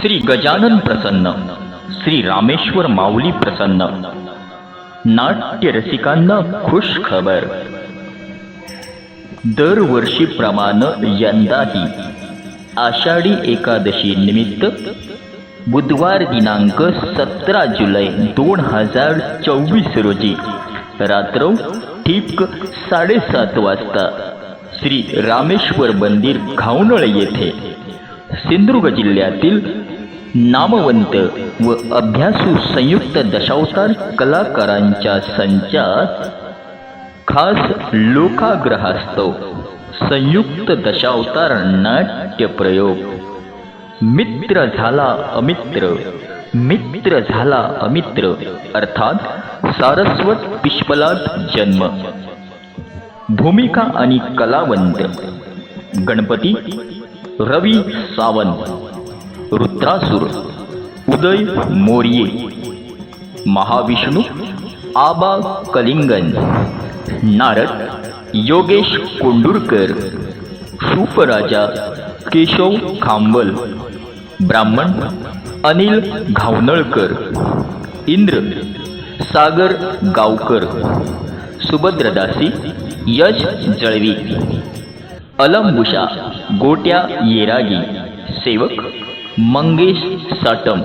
श्री गजानन प्रसन्न श्री रामेश्वर माऊली प्रसन्न. नाट्य रसिकांना खुश खबर. दरवर्षीप्रमाणे यंदाही आषाढी एकादशी निमित्त बुधवार दिनांक सतरा जुलै दोन हजार चोवीस रोजी रात्र ठीक साडेसात वाजता श्री रामेश्वर मंदिर घावनळ येथे सिंधुदुर्ग जिल्ह्यातील नामवंत व अभ्यासू संयुक्त दशावतार कलाकारांच्या संचात खास लोकाग्रहास्तव संयुक्त दशावतार नाट्य प्रयोग. मित्र झाला अमित्र मित्र झाला अमित्र अर्थात सारस्वत पिष्पलात जन्म. भूमिका आणि कलावंत. गणपती रवी सावंत. रुद्रासुर उदय मोर्ये महाविष्णू आबा कलिंगन नारद योगेश कोंडुरकर शूपराजा केशव खांबल ब्राह्मण अनिल घावनळकर इंद्र सागर गावकर सुभद्रदासी यश जळवी अलंबुषा गोट्या येरागी सेवक मंगेश साटम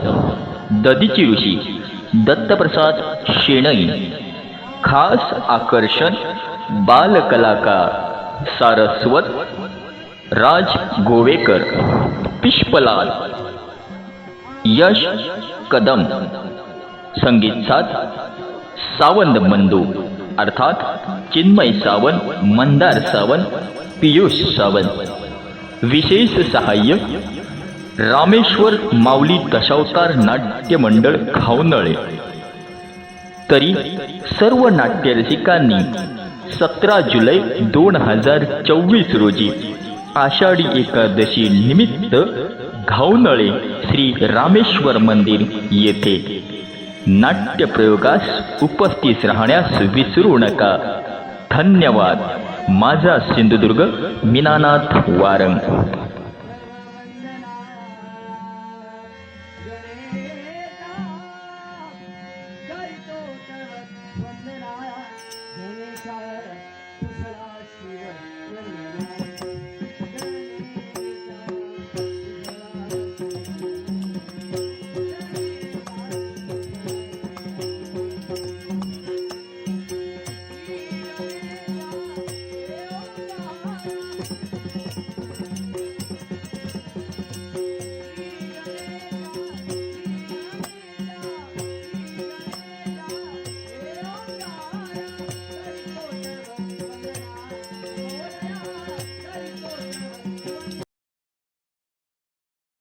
ददीची ऋषी दत्तप्रसाद शेणई खास आकर्षण बालकलाकार सारस्वत राज गोवेकर पिष्पलाल यश कदम संगीत साथ सावंत मंदू अर्थात चिन्मय सावंत मंदार सावंत पियुष सावंत. विशेष सहाय्य रामेश्वर माऊली दशावतार नाट्य मंडळ खावनळे. तरी सर्व नाट्य रसिकांनी सतरा जुलै दोन हजार चोवीस रोजी आषाढी एकादशी निमित्त घावनळे श्री रामेश्वर मंदिर येथे नाट्य प्रयोगास उपस्थित राहण्यास विसरू नका. धन्यवाद. माझा सिंधुदुर्ग मीनानाथ वारंग.